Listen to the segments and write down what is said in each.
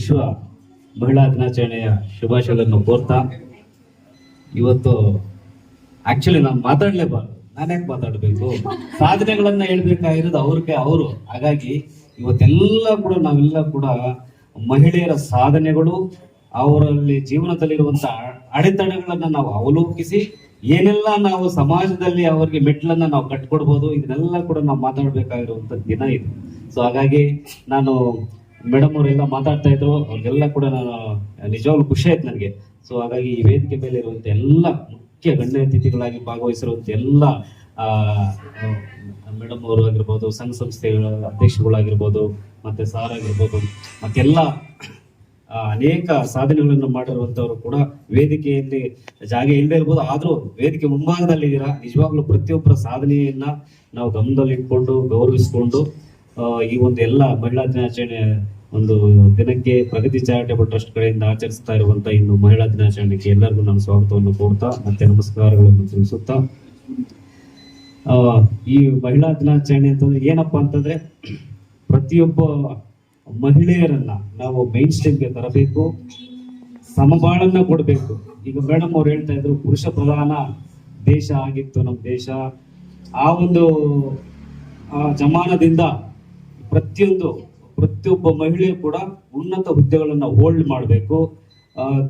ವಿಶ್ವ ಮಹಿಳಾ ದಿನಾಚರಣೆಯ ಶುಭಾಶಯಗಳನ್ನು ಕೋರ್ತಾ, ಇವತ್ತು ಆಕ್ಚುಲಿ ನಾನು ಮಾತಾಡ್ಲೇಬಾರ್ದು. ನಾನ್ಯಾಕೆ ಮಾತಾಡಬೇಕು? ಸಾಧನೆಗಳನ್ನ ಹೇಳ್ಬೇಕಾಗಿರೋದು ಅವ್ರಿಗೆ ಅವರು. ಹಾಗಾಗಿ ಇವತ್ತೆಲ್ಲ ಕೂಡ ನಾವೆಲ್ಲ ಕೂಡ ಮಹಿಳೆಯರ ಸಾಧನೆಗಳು, ಅವರಲ್ಲಿ ಜೀವನದಲ್ಲಿರುವಂತಹ ಅಡೆತಡೆಗಳನ್ನ ನಾವು ಅವಲೋಕಿಸಿ, ಏನೆಲ್ಲ ನಾವು ಸಮಾಜದಲ್ಲಿ ಅವರಿಗೆ ಮೆಟ್ಲನ್ನ ನಾವು ಕಟ್ಕೊಡ್ಬೋದು, ಇದನ್ನೆಲ್ಲ ಕೂಡ ನಾವು ಮಾತಾಡ್ಬೇಕಾಗಿರುವಂತ ದಿನ ಇದು. ಸೊ ಹಾಗಾಗಿ ನಾನು ಮೇಡಮ್ ಅವರೆಲ್ಲ ಮಾತಾಡ್ತಾ ಇದ್ರು, ಅವ್ರಿಗೆಲ್ಲ ಕೂಡ ನಾನು, ನಿಜವಾಗ್ಲೂ ಖುಷಿ ಆಯ್ತು ನನಗೆ. ಸೊ ಹಾಗಾಗಿ ಈ ವೇದಿಕೆ ಮೇಲೆ ಇರುವಂತ ಎಲ್ಲ ಮುಖ್ಯ ಗಣ್ಯ ಅತಿಥಿಗಳಾಗಿ ಭಾಗವಹಿಸಿರುವಂತ ಎಲ್ಲ ಮೇಡಮ್ ಅವರು ಆಗಿರ್ಬೋದು, ಸಂಘ ಸಂಸ್ಥೆಗಳ ಅಧ್ಯಕ್ಷಗಳಾಗಿರ್ಬೋದು ಮತ್ತೆ ಸಾರ್ ಆಗಿರ್ಬೋದು, ಮತ್ತೆಲ್ಲ ಅನೇಕ ಸಾಧನೆಗಳನ್ನು ಮಾಡಿರುವಂತವರು ಕೂಡ ವೇದಿಕೆಯಲ್ಲಿ ಜಾಗ ಇಲ್ಲದೆ ಇರ್ಬೋದು. ಆದ್ರೂ ವೇದಿಕೆ ಮುಂಭಾಗದಲ್ಲಿ ಇದೀರಾ ನಿಜವಾಗ್ಲೂ ಪ್ರತಿಯೊಬ್ಬರ ಸಾಧನೆಯನ್ನ ನಾವು ಗಮನದಲ್ಲಿ ಇಟ್ಕೊಂಡು ಗೌರವಿಸಿಕೊಂಡು ಈ ಒಂದು ಎಲ್ಲ ಮಹಿಳಾ ದಿನಾಚರಣೆ ಒಂದು ದಿನಕ್ಕೆ ಪ್ರಗತಿ ಚಾರಿಟೇಬಲ್ ಟ್ರಸ್ಟ್ ಕಡೆಯಿಂದ ಆಚರಿಸ್ತಾ ಇರುವಂತ ಇನ್ನು ಮಹಿಳಾ ದಿನಾಚರಣೆಗೆ ಎಲ್ಲರಿಗೂ ನಾನು ಸ್ವಾಗತವನ್ನು ಕೋರ್ತಾ ಮತ್ತೆ ನಮಸ್ಕಾರಗಳನ್ನು ತಿಳಿಸುತ್ತಾ. ಈ ಮಹಿಳಾ ದಿನಾಚರಣೆ ಅಂತಂದ್ರೆ ಏನಪ್ಪಾ ಅಂತಂದ್ರೆ ಪ್ರತಿಯೊಬ್ಬ ಮಹಿಳೆಯರನ್ನ ನಾವು ಮೈನ್ ಸ್ಟ್ರೀಮ್ಗೆ ತರಬೇಕು, ಸಮಬಾಳನ್ನ ಕೊಡಬೇಕು. ಈಗ ಮೇಡಮ್ ಅವ್ರು ಹೇಳ್ತಾ ಇದ್ರು, ಪುರುಷ ಪ್ರಧಾನ ದೇಶ ಆಗಿತ್ತು ನಮ್ಮ ದೇಶ. ಆ ಒಂದು ಜಮಾನದಿಂದ ಪ್ರತಿಯೊಂದು, ಪ್ರತಿಯೊಬ್ಬ ಮಹಿಳೆ ಕೂಡ ಉನ್ನತ ಹುದ್ದೆಗಳನ್ನು ಹೋಲ್ಡ್ ಮಾಡಬೇಕು.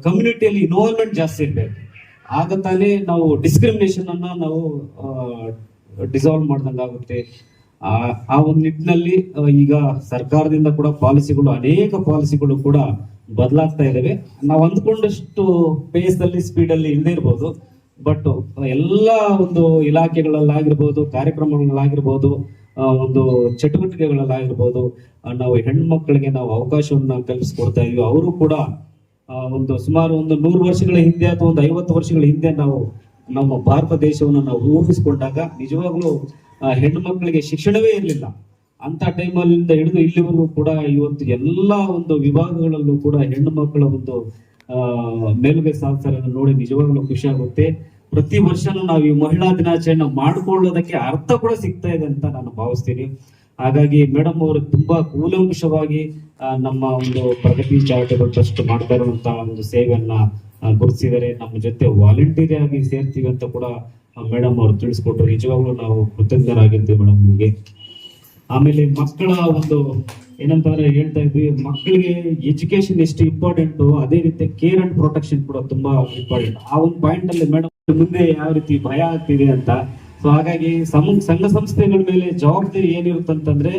ಕಮ್ಯುನಿಟಿಯಲ್ಲಿ ಇನ್ವಾಲ್ವ್ಮೆಂಟ್ ಜಾಸ್ತಿ ಇರಬೇಕು. ಆಗ ತಾನೇ ನಾವು ಡಿಸ್ಕ್ರಿಮಿನೇಷನ್ ಅನ್ನ ನಾವು ಡಿಸಾಲ್ವ್ ಮಾಡ್ದಂಗಾಗುತ್ತೆ ಆ ಆ ಒಂದು ನಿಟ್ಟಿನಲ್ಲಿ ಈಗ ಸರ್ಕಾರದಿಂದ ಕೂಡ ಪಾಲಿಸಿಗಳು ಅನೇಕ ಪಾಲಿಸಿಗಳು ಕೂಡ ಬದಲಾಗ್ತಾ ಇದ್ದಾವೆ ನಾವು ಅಂದ್ಕೊಂಡಷ್ಟು ಪೇಸ್ ಅಲ್ಲಿ ಸ್ಪೀಡ್ ಅಲ್ಲಿ ಇಲ್ಲದೆ ಇರ್ಬೋದು. ಬಟ್ ಎಲ್ಲ ಒಂದು ಇಲಾಖೆಗಳಲ್ಲಾಗಿರ್ಬೋದು, ಕಾರ್ಯಕ್ರಮಗಳಲ್ಲಾಗಿರ್ಬೋದು ಒಂದು ಚಟುವಟಿಕೆಗಳಲ್ಲಾಗಿರ್ಬೋದು ನಾವು ಹೆಣ್ಮಕ್ಳಿಗೆ ನಾವು ಅವಕಾಶವನ್ನು ಕಲ್ಪಿಸ್ಕೊಡ್ತಾ ಇದೀವಿ. ಅವರು ಕೂಡ ಒಂದು ಸುಮಾರು ಒಂದು ನೂರು ವರ್ಷಗಳ ಹಿಂದೆ ಅಥವಾ ಒಂದು ಐವತ್ತು ವರ್ಷಗಳ ಹಿಂದೆ ನಾವು ನಮ್ಮ ಭಾರತ ದೇಶವನ್ನು ನಾವು ಊಹಿಸಿಕೊಂಡಾಗ ನಿಜವಾಗ್ಲೂ ಹೆಣ್ಣು ಮಕ್ಕಳಿಗೆ ಶಿಕ್ಷಣವೇ ಇರಲಿಲ್ಲ. ಅಂತ ಟೈಮಲ್ಲಿಂದ ಹಿಡಿದು ಇಲ್ಲಿವರೆಗೂ ಕೂಡ ಇವತ್ತು ಎಲ್ಲಾ ಒಂದು ವಿಭಾಗಗಳಲ್ಲೂ ಕೂಡ ಹೆಣ್ಣು ಮಕ್ಕಳ ಒಂದು ಮೇಲುಗೈ ಸಾಧಿಸ್ತಾರೆ ನೋಡಿ ನಿಜವಾಗ್ಲೂ ಖುಷಿ ಆಗುತ್ತೆ. ಪ್ರತಿ ವರ್ಷನೂ ನಾವು ಈ ಮಹಿಳಾ ದಿನಾಚರಣೆ ಮಾಡ್ಕೊಳ್ಳೋದಕ್ಕೆ ಅರ್ಥ ಕೂಡ ಸಿಗ್ತಾ ಇದೆ ಅಂತ ನಾನು ಭಾವಿಸ್ತೀನಿ. ಹಾಗಾಗಿ ಮೇಡಮ್ ಅವರು ತುಂಬಾ ಕೂಲಂಕುಷವಾಗಿ ನಮ್ಮ ಒಂದು ಪ್ರಗತಿ ಚಾರಿಟೇಬಲ್ ಟ್ರಸ್ಟ್ ಮಾಡ್ತಾ ಇರುವಂತಹ ಒಂದು ಸೇವೆಯನ್ನ ಗುರುತಿಸಿದರೆ ನಮ್ಮ ಜೊತೆ ವಾಲಂಟಿಯರ್ ಆಗಿ ಸೇರ್ತೀವಿ ಅಂತ ಕೂಡ ಮೇಡಮ್ ಅವರು ತಿಳಿಸ್ಕೊಟ್ರು. ನಿಜವಾಗ್ಲೂ ನಾವು ಕೃತಜ್ಞರಾಗಿರ್ತೀವಿ ಮೇಡಮ್ ನಿಮಗೆ. ಆಮೇಲೆ ಮಕ್ಕಳ ಒಂದು ಏನಂತಾರೆ ಹೇಳ್ತಾ ಇದ್ವಿ, ಮಕ್ಕಳಿಗೆ ಎಜುಕೇಶನ್ ಎಷ್ಟು ಇಂಪಾರ್ಟೆಂಟ್, ಅದೇ ರೀತಿ ಕೇರ್ ಅಂಡ್ ಪ್ರೊಟೆಕ್ಷನ್ ಕೂಡ ತುಂಬಾ ಇಂಪಾರ್ಟೆಂಟ್. ಆ ಒಂದು ಪಾಯಿಂಟ್ ಅಲ್ಲಿ ಮೇಡಮ್ ಮುಂದೆ ಯಾವ ರೀತಿ ಭಯ ಆಗ್ತಿದೆ ಅಂತ. ಸೊ ಹಾಗಾಗಿ ಸಂಘ ಸಂಸ್ಥೆಗಳ ಮೇಲೆ ಜವಾಬ್ದಾರಿ ಏನಿರುತ್ತಂತಂದ್ರೆ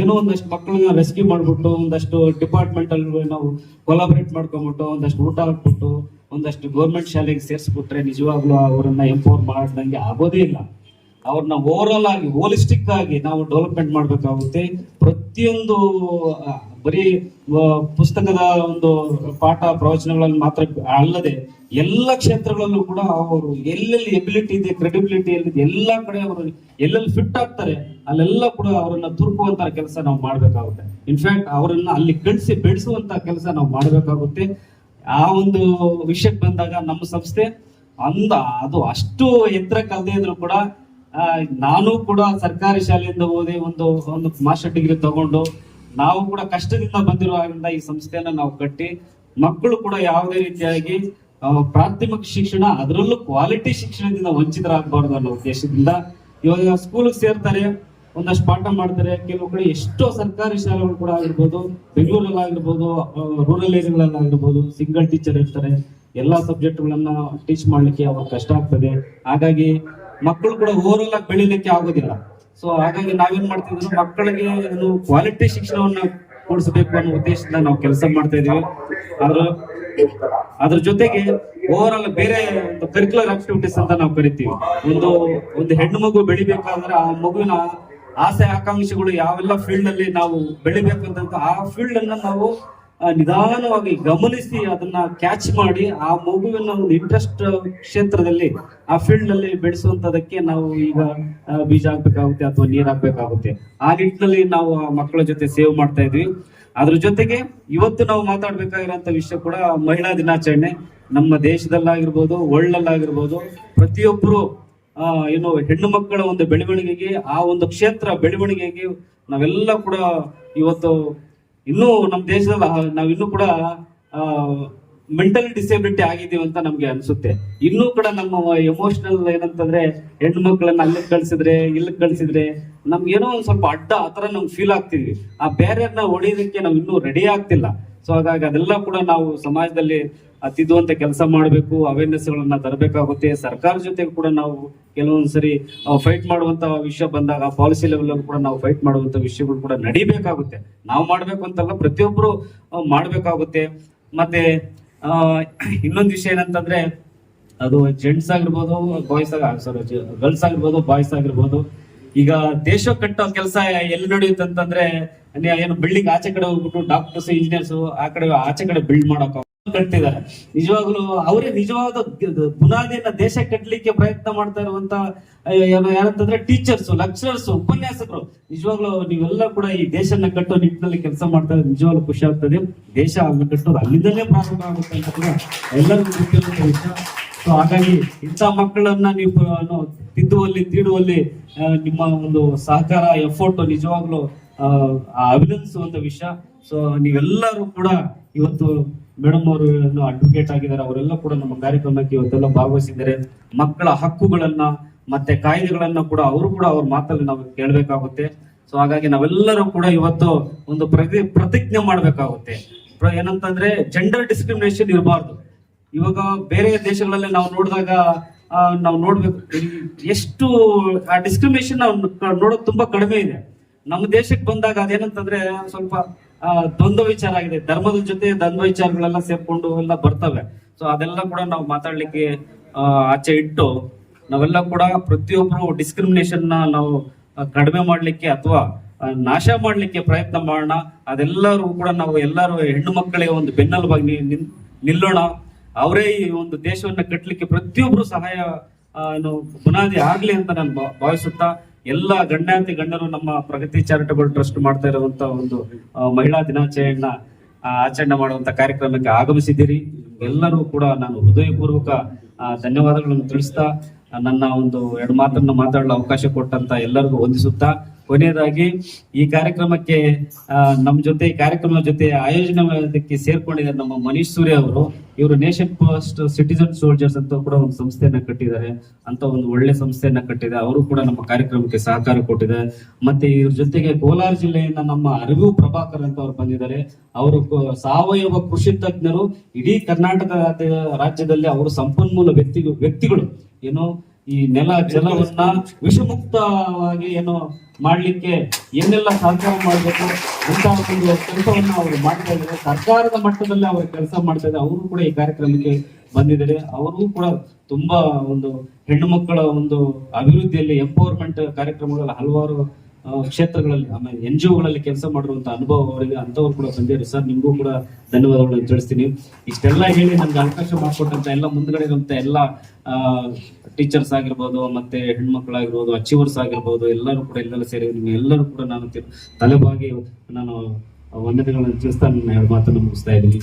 ಏನೋ ಒಂದಷ್ಟು ಮಕ್ಕಳನ್ನ ರೆಸ್ಕ್ಯೂ ಮಾಡ್ಬಿಟ್ಟು, ಒಂದಷ್ಟು ಡಿಪಾರ್ಟ್ಮೆಂಟ್ ಅಲ್ಲಿ ನಾವು ಕೊಲಾಬರೇಟ್ ಮಾಡ್ಕೊಂಡ್ಬಿಟ್ಟು ಒಂದಷ್ಟು ಊಟ ಹಾಕ್ಬಿಟ್ಟು, ಒಂದಷ್ಟು ಗೌರ್ಮೆಂಟ್ ಶಾಲೆಗೆ ಸೇರಿಸ್ಬಿಟ್ರೆ ನಿಜವಾಗ್ಲೂ ಅವರನ್ನ ಎಂಪವರ್ ಮಾಡ್ದಂಗೆ ಆಗೋದೇ ಇಲ್ಲ. ಅವ್ರನ್ನ ಓವರಾಲ್ ಆಗಿ ಹೋಲಿಸ್ಟಿಕ್ ಆಗಿ ನಾವು ಡೆವಲಪ್ಮೆಂಟ್ ಮಾಡ್ಬೇಕಾಗುತ್ತೆ. ಪ್ರತಿಯೊಂದು ಬರೀ ಪುಸ್ತಕದ ಒಂದು ಪಾಠ, ಪ್ರವಚನಗಳಲ್ಲಿ ಮಾತ್ರ ಅಲ್ಲದೆ ಎಲ್ಲ ಕ್ಷೇತ್ರಗಳಲ್ಲೂ ಕೂಡ ಅವರು ಎಲ್ಲೆಲ್ಲಿ ಎಬಿಲಿಟಿ ಇದೆ ಕ್ರೆಡಿಬಿಲಿಟಿ ಎಲ್ಲಿದೆ, ಎಲ್ಲ ಕಡೆ ಅವರು ಎಲ್ಲೆಲ್ಲಿ ಫಿಟ್ ಆಗ್ತಾರೆ, ಅಲ್ಲೆಲ್ಲ ಕೂಡ ಅವರನ್ನ ತುರುಕುವಂತ ಕೆಲಸ ನಾವು ಮಾಡಬೇಕಾಗುತ್ತೆ. ಇನ್ಫ್ಯಾಕ್ಟ್ ಅವರನ್ನ ಅಲ್ಲಿ ಕಳಿಸಿ ಬೆಳೆಸುವಂತ ಕೆಲಸ ನಾವು ಮಾಡಬೇಕಾಗುತ್ತೆ. ಆ ಒಂದು ವಿಷಯಕ್ಕೆ ಬಂದಾಗ ನಮ್ಮ ಸಂಸ್ಥೆ ಅಂದ ಅದು ಅಷ್ಟು ಎತ್ತರ ಕಲ್ದೇ ಇದ್ರು ಕೂಡ ನಾನು ಕೂಡ ಸರ್ಕಾರಿ ಶಾಲೆಯಿಂದ ಓದಿ ಒಂದು ಒಂದು ಮಾಸ್ಟರ್ ಡಿಗ್ರಿ ತಗೊಂಡು, ನಾವು ಕೂಡ ಕಷ್ಟದಿಂದ ಬಂದಿರುವಾಗ ಈ ಸಂಸ್ಥೆಯನ್ನ ನಾವು ಕಟ್ಟಿ, ಮಕ್ಕಳು ಕೂಡ ಯಾವುದೇ ರೀತಿಯಾಗಿ ಪ್ರಾಥಮಿಕ ಶಿಕ್ಷಣ, ಅದರಲ್ಲೂ ಕ್ವಾಲಿಟಿ ಶಿಕ್ಷಣದಿಂದ ವಂಚಿತರಾಗಬಾರ್ದು ಅನ್ನೋ ಉದ್ದೇಶದಿಂದ ಇವಾಗ ಸ್ಕೂಲ್ಗೆ ಸೇರ್ತಾರೆ, ಒಂದಷ್ಟು ಪಾಠ ಮಾಡ್ತಾರೆ, ಕೆಲವು ಕಡೆ ಎಷ್ಟೋ ಸರ್ಕಾರಿ ಶಾಲೆಗಳು ಕೂಡ ಆಗಿರ್ಬೋದು ಬೆಂಗಳೂರಲ್ಲಿ ಆಗಿರ್ಬೋದು ರೂರಲ್ ಏರಿಯಾಗಳಲ್ಲಿ ಆಗಿರ್ಬೋದು ಸಿಂಗಲ್ ಟೀಚರ್ ಇರ್ತಾರೆ, ಎಲ್ಲಾ ಸಬ್ಜೆಕ್ಟ್ಗಳನ್ನ ಟೀಚ್ ಮಾಡ್ಲಿಕ್ಕೆ ಅವ್ರಿಗೆ ಕಷ್ಟ ಆಗ್ತದೆ. ಹಾಗಾಗಿ ಮಕ್ಕಳು ಕೂಡ ಓವರಲ್ ಆಗಿ ಬೆಳಿಲಿಕ್ಕೆ ಆಗೋದಿಲ್ಲ. ಸೊ ಹಾಗಾಗಿ ನಾವೇನ್ ಮಾಡ್ತಿದ್ರು ಮಕ್ಕಳಿಗೆ ಕ್ವಾಲಿಟಿ ಶಿಕ್ಷಣವನ್ನ ಕೊಡಿಸಬೇಕು ಅನ್ನೋ ಉದ್ದೇಶದಿಂದ ನಾವು ಕೆಲಸ ಮಾಡ್ತಾ ಇದೀವಿ. ಅದ್ರ ಅದ್ರ ಜೊತೆಗೆ ಓವರ್ ಆಲ್ ಬೇರೆ ಕರಿಕ್ಯುಲರ್ ಆಕ್ಟಿವಿಟೀಸ್ ಅಂತ ನಾವು ಕರಿತೀವಿ. ಒಂದು ಒಂದು ಹೆಣ್ಣು ಮಗು ಬೆಳಿಬೇಕಾದ್ರೆ ಆ ಮಗುವಿನ ಆಸೆ, ಆಕಾಂಕ್ಷೆಗಳು ಯಾವೆಲ್ಲ ಫೀಲ್ಡ್ ಅಲ್ಲಿ ನಾವು ಬೆಳಿಬೇಕು ಅಂತ ಆ ಫೀಲ್ಡ್ ಅನ್ನ ನಾವು ನಿಧಾನವಾಗಿ ಗಮನಿಸಿ ಅದನ್ನ ಕ್ಯಾಚ್ ಮಾಡಿ ಆ ಮಗುವಿನ ಒಂದು ಇಂಟ್ರೆಸ್ಟ್ ಕ್ಷೇತ್ರದಲ್ಲಿ ಆ ಫೀಲ್ಡ್ನಲ್ಲಿ ಬೆಳೆಸುವಂತದಕ್ಕೆ ನಾವು ಈಗ ಬೀಜ ಹಾಕ್ಬೇಕಾಗುತ್ತೆ ಅಥವಾ ನೀರ್ ಹಾಕ್ಬೇಕಾಗುತ್ತೆ. ಆ ನಿಟ್ಟಿನಲ್ಲಿ ನಾವು ಮಕ್ಕಳ ಜೊತೆ ಸೇವ್ ಮಾಡ್ತಾ ಇದ್ವಿ. ಅದ್ರ ಜೊತೆಗೆ ಇವತ್ತು ನಾವು ಮಾತಾಡ್ಬೇಕಾಗಿರೋಂಥ ವಿಷಯ ಕೂಡ ಮಹಿಳಾ ದಿನಾಚರಣೆ. ನಮ್ಮ ದೇಶದಲ್ಲಾಗಿರ್ಬೋದು ವರ್ಲ್ಡ್ ಪ್ರತಿಯೊಬ್ಬರು, ಆ, ಏನು ಹೆಣ್ಣು ಮಕ್ಕಳ ಒಂದು ಬೆಳವಣಿಗೆಗೆ, ಆ ಒಂದು ಕ್ಷೇತ್ರ ಬೆಳವಣಿಗೆಗೆ ನಾವೆಲ್ಲ ಕೂಡ ಇವತ್ತು ಇನ್ನೂ ನಮ್ಮ ದೇಶದಲ್ಲಿ ನಾವ್ ಇನ್ನೂ ಕೂಡ ಮೆಂಟಲ್ ಡಿಸೇಬಿಲಿಟಿ ಆಗಿದೀವಿ ಅಂತ ನಮ್ಗೆ ಅನ್ಸುತ್ತೆ. ಇನ್ನೂ ಕೂಡ ನಮ್ಮ ಎಮೋಷನಲ್ ಏನಂತಂದ್ರೆ ಹೆಣ್ಣು ಮಕ್ಕಳನ್ನ ಅಲ್ಲಿಗೆ ಕಳ್ಸಿದ್ರೆ ಇಲ್ಲಿ ಕಳ್ಸಿದ್ರೆ ನಮ್ಗೆ ಏನೋ ಒಂದ್ ಸ್ವಲ್ಪ ಅಡ್ಡ ಆತರ ನಮ್ಗೆ ಫೀಲ್ ಆಗ್ತಿದ್ವಿ. ಆ ಬ್ಯಾರಿಯರ್ನ ಹೊಡೆಯೋದಕ್ಕೆ ನಾವು ಇನ್ನೂ ರೆಡಿ ಆಗ್ತಿಲ್ಲ. ಸೊ ಹಾಗಾಗಿ ಅದೆಲ್ಲ ಕೂಡ ನಾವು ಸಮಾಜದಲ್ಲಿ ತಿದ್ದುವಂತ ಕೆಲಸ ಮಾಡಬೇಕು ಅವೇರ್ನೆಸ್ ಗಳನ್ನ ತರಬೇಕಾಗುತ್ತೆ. ಸರ್ಕಾರ ಜೊತೆ ಕೂಡ ನಾವು ಕೆಲವೊಂದ್ಸರಿ ಫೈಟ್ ಮಾಡುವಂತ ವಿಷಯ ಬಂದಾಗ ಪಾಲಿಸಿ ಲೆವೆಲ್ ಕೂಡ ನಾವು ಫೈಟ್ ಮಾಡುವಂತ ವಿಷಯಗಳು ಕೂಡ ನಡಿಬೇಕಾಗುತ್ತೆ. ನಾವು ಮಾಡ್ಬೇಕು ಅಂತಲ್ಲ ಪ್ರತಿಯೊಬ್ರು ಮಾಡ್ಬೇಕಾಗುತ್ತೆ. ಮತ್ತೆ ಇನ್ನೊಂದು ವಿಷಯ ಏನಂತಂದ್ರೆ, ಅದು ಜೆಂಟ್ಸ್ ಆಗಿರ್ಬೋದು ಬಾಯ್ಸ್ ಸಾರಿ ಗರ್ಲ್ಸ್ ಆಗಿರ್ಬೋದು ಬಾಯ್ಸ್ ಆಗಿರ್ಬೋದು. ಈಗ ದೇಶ ಕಟ್ಟೋ ಕೆಲಸ ಎಲ್ಲಿ ನಡೆಯುತ್ತೆ ಅಂತಂದ್ರೆ ಅನ್ಯ- ಏನು ಬಿಲ್ಡಿಂಗ್ ಆಚೆ ಕಡೆ ಹೋಗ್ಬಿಟ್ಟು ಡಾಕ್ಟರ್ಸ್ ಇಂಜಿನಿಯರ್ಸ್ ಆ ಕಡೆ ಆಚೆ ಕಡೆ ಬಿಲ್ಡ್ ಮಾಡಕ್ ಕಟ್ತಿದ್ದಾರೆ. ನಿಜವಾಗ್ಲೂ ಅವರೇ ನಿಜವಾದ ಬುನಾದಿಯನ್ನ ದೇಶ ಕಟ್ಟಲಿಕ್ಕೆ ಪ್ರಯತ್ನ ಮಾಡ್ತಾ ಇರುವಂತ ಏನಂತಂದ್ರೆ ಟೀಚರ್ಸ್ ಲೆಕ್ಚರರ್ಸ್ ಉಪನ್ಯಾಸಕರು. ನಿಜವಾಗ್ಲೂ ನೀವೆಲ್ಲ ಕೂಡ ಈ ದೇಶನ ಕಟ್ಟೋ ನಿಟ್ಟಿನಲ್ಲಿ ಕೆಲಸ ಮಾಡ್ತಾ ಇದ್ರೆ ನಿಜವಾಗ್ಲೂ ಖುಷಿ ಆಗ್ತದೆ. ದೇಶ ಅನ್ನ ಕಟ್ಟೋದು ಅಲ್ಲಿಂದಲೇ ಪ್ರಾರಂಭ ಆಗುತ್ತೆ ಅಂತ ಕೂಡ ಎಲ್ಲರಿಗೂ ಗೊತ್ತಿರುವಂತ ವಿಷಯ. ಸೊ ಹಾಗಾಗಿ ಇಂಥ ಮಕ್ಕಳನ್ನ ನೀವು ತಿದ್ದುವಲ್ಲಿ, ತೀಡುವಲ್ಲಿ ನಿಮ್ಮ ಒಂದು ಸಹಕಾರ ಎಫೋರ್ಟ್ ನಿಜವಾಗ್ಲೂ ಅಭಿನಂದಿಸುವಂತ ವಿಷಯ. ಸೊ ನೀವೆಲ್ಲರೂ ಕೂಡ ಇವತ್ತು ಮೇಡಮ್ ಅವರು ಅಡ್ವೊಕೇಟ್ ಆಗಿದ್ದಾರೆ, ಅವರೆಲ್ಲ ಕೂಡ ನಮ್ಮ ಕಾರ್ಯಕ್ರಮಕ್ಕೆ ಇವತ್ತೆಲ್ಲ ಭಾಗವಹಿಸಿದ್ದಾರೆ. ಮಕ್ಕಳ ಹಕ್ಕುಗಳನ್ನ ಮತ್ತೆ ಕಾಯ್ದೆಗಳನ್ನ ಕೂಡ ಅವರು ಕೂಡ ಅವ್ರ ಮಾತಲ್ಲಿ ನಾವು ಕೇಳಬೇಕಾಗುತ್ತೆ. ಸೊ ಹಾಗಾಗಿ ನಾವೆಲ್ಲರೂ ಕೂಡ ಇವತ್ತು ಒಂದು ಪ್ರತಿ, ಪ್ರತಿಜ್ಞೆ ಮಾಡ್ಬೇಕಾಗುತ್ತೆ. ಏನಂತಂದ್ರೆ ಜೆಂಡರ್ ಡಿಸ್ಕ್ರಿಮಿನೇಷನ್ ಇರಬಾರ್ದು. ಇವಾಗ ಬೇರೆ ದೇಶಗಳಲ್ಲಿ ನಾವು ನೋಡಿದಾಗ ನಾವು ನೋಡ್ಬೇಕು ಎಷ್ಟು, ಆ ಡಿಸ್ಕ್ರಿಮಿನೇಷನ್ ನಾವು ನೋಡೋದು ತುಂಬಾ ಕಡಿಮೆ ಇದೆ. ನಮ್ಮ ದೇಶಕ್ಕೆ ಬಂದಾಗ ಅದೇನಂತಂದ್ರೆ ಸ್ವಲ್ಪ ದ್ವಂದ್ವ ವಿಚಾರ ಆಗಿದೆ. ಧರ್ಮದ ಜೊತೆ ದ್ವಂದ್ವ ವಿಚಾರಗಳೆಲ್ಲ ಸೇರ್ಕೊಂಡು ಎಲ್ಲ ಬರ್ತವೆ. ಸೊ ಅದೆಲ್ಲ ಕೂಡ ನಾವು ಮಾತಾಡ್ಲಿಕ್ಕೆ ಆಚೆ ಇಟ್ಟು, ನಾವೆಲ್ಲ ಕೂಡ ಪ್ರತಿಯೊಬ್ಬರು ಡಿಸ್ಕ್ರಿಮಿನೇಷನ್ ನಾವು ಕಡಿಮೆ ಮಾಡ್ಲಿಕ್ಕೆ ಅಥವಾ ನಾಶ ಮಾಡ್ಲಿಕ್ಕೆ ಪ್ರಯತ್ನ ಮಾಡೋಣ. ಅದೆಲ್ಲರೂ ಕೂಡ ನಾವು ಎಲ್ಲರೂ ಹೆಣ್ಣು ಮಕ್ಕಳಿಗೆ ಒಂದು ಬೆನ್ನೆಲುಬಾಗಿ ನಿಲ್ಲೋಣ. ಅವರೇ ಈ ಒಂದು ದೇಶವನ್ನ ಕಟ್ಟಲಿಕ್ಕೆ ಪ್ರತಿಯೊಬ್ಬರು ಸಹಾಯ ಏನು, ಬುನಾದಿ ಆಗ್ಲಿ ಅಂತ ನಾನು ಭಾವಿಸುತ್ತಾ ಎಲ್ಲ ಗಣ್ಯಾತಿ ಗಣ್ಯರು ನಮ್ಮ ಪ್ರಗತಿ ಚಾರಿಟಬಲ್ ಟ್ರಸ್ಟ್ ಮಾಡ್ತಾ ಇರುವಂತ ಒಂದು ಮಹಿಳಾ ದಿನಾಚರಣೆಯನ್ನ ಆಚರಣೆ ಮಾಡುವಂತ ಕಾರ್ಯಕ್ರಮಕ್ಕೆ ಆಗಮಿಸಿದ್ದೀರಿ. ಎಲ್ಲರೂ ಕೂಡ ನಾನು ಹೃದಯಪೂರ್ವಕ ಧನ್ಯವಾದಗಳನ್ನು ತಿಳಿಸ್ತಾ, ನನ್ನ ಒಂದು ಎರಡು ಮಾತನ್ನು ಮಾತಾಡಲು ಅವಕಾಶ ಕೊಟ್ಟಂತ ಎಲ್ಲರಿಗೂ ವಂದಿಸುತ್ತಾ ಕೊನೆಯದಾಗಿ ಈ ಕಾರ್ಯಕ್ರಮಕ್ಕೆ ನಮ್ಮ ಜೊತೆ ಕಾರ್ಯಕ್ರಮದ ಜೊತೆ ಆಯೋಜನೆ ಸೇರ್ಕೊಂಡಿದ್ದಾರೆ ನಮ್ಮ ಮನೀಶ್ ಸೂರ್ಯ ಅವರು. ಇವರು ನೇಷನ್ ಫಸ್ಟ್ ಸಿಟಿಸನ್ ಸೋಲ್ಜರ್ಸ್ ಅಂತ ಕೂಡ ಒಂದು ಸಂಸ್ಥೆಯನ್ನ ಕಟ್ಟಿದ್ದಾರೆ. ಅಂತ ಒಂದು ಒಳ್ಳೆ ಸಂಸ್ಥೆಯನ್ನ ಕಟ್ಟಿದೆ. ಅವರು ಕೂಡ ನಮ್ಮ ಕಾರ್ಯಕ್ರಮಕ್ಕೆ ಸಹಕಾರ ಕೊಟ್ಟಿದೆ. ಮತ್ತೆ ಇವ್ರ ಜೊತೆಗೆ ಕೋಲಾರ ಜಿಲ್ಲೆಯಿಂದ ನಮ್ಮ ಅರಿವು ಪ್ರಭಾಕರ್ ಅಂತ ಅವರು ಬಂದಿದ್ದಾರೆ. ಅವರು ಸಾವಯವ ಕೃಷಿ ತಜ್ಞರು ಇಡೀ ಕರ್ನಾಟಕ ರಾಜ್ಯದಲ್ಲಿ ಅವರು ಸಂಪನ್ಮೂಲ ವ್ಯಕ್ತಿ ವ್ಯಕ್ತಿಗಳು. ಏನು ಈ ನೆಲ ಜಲವನ್ನ ವಿಷಮುಕ್ತವಾಗಿ ಏನು ಮಾಡಲಿಕ್ಕೆ ಏನೆಲ್ಲ ಸಹಕಾರ ಮಾಡಬೇಕು ಅಂತ ಒಂದು ಕೆಲಸವನ್ನು ಅವರು ಮಾಡ್ತಾ ಇದ್ದಾರೆ. ಸರ್ಕಾರದ ಮಟ್ಟದಲ್ಲಿ ಅವರು ಕೆಲಸ ಮಾಡ್ತಾ ಇದ್ದಾರೆ. ಅವರು ಕೂಡ ಈ ಕಾರ್ಯಕ್ರಮಕ್ಕೆ ಬಂದಿದ್ದಾರೆ. ಅವರು ಕೂಡ ತುಂಬಾ ಒಂದು ಹೆಣ್ಣು ಮಕ್ಕಳ ಒಂದು ಅಭಿವೃದ್ಧಿಯಲ್ಲಿ ಎಂಪವರ್ಮೆಂಟ್ ಕಾರ್ಯಕ್ರಮಗಳ ಹಲವಾರು ಕ್ಷೇತ್ರಗಳಲ್ಲಿ ಆಮೇಲೆ ಎನ್ ಜಿ ಒಗಳಲ್ಲಿ ಕೆಲಸ ಮಾಡಿರುವಂತ ಅನುಭವ ಅವರಿಗೆ ಅಂತವ್ರು ಕೂಡ ಬಂದಿದ್ದಾರೆ. ಸರ್, ನಿಮಗೂ ಕೂಡ ಧನ್ಯವಾದಗಳನ್ನು ತಿಳಿಸ್ತೀನಿ. ಇಷ್ಟೆಲ್ಲ ಹೇಳಿ ನಮ್ಗೆ ಅವಕಾಶ ಮಾಡಿಕೊಟ್ಟಂತ ಎಲ್ಲ ಮುಂದ್ಗಡೆ ಇರುವಂತ ಎಲ್ಲ ಟೀಚರ್ಸ್ ಆಗಿರ್ಬೋದು, ಮತ್ತೆ ಹೆಣ್ಮಕ್ಳಾಗಿರ್ಬೋದು, ಅಚೀವರ್ಸ್ ಆಗಿರ್ಬೋದು, ಎಲ್ಲರೂ ಕೂಡ ಎಲ್ಲೆಲ್ಲ ಸೇರಿ ನಿಮ್ಗೆ ಎಲ್ಲರೂ ಕೂಡ ನಾನು ತಲೆಬಾಗಿ ನಾನು ವಂದನೆಗಳನ್ನು ತಿಳಿಸ್ತಾ ನನ್ನ ಮಾತನ್ನು ಮುಗಿಸ್ತಾ ಇದ್ದೀನಿ.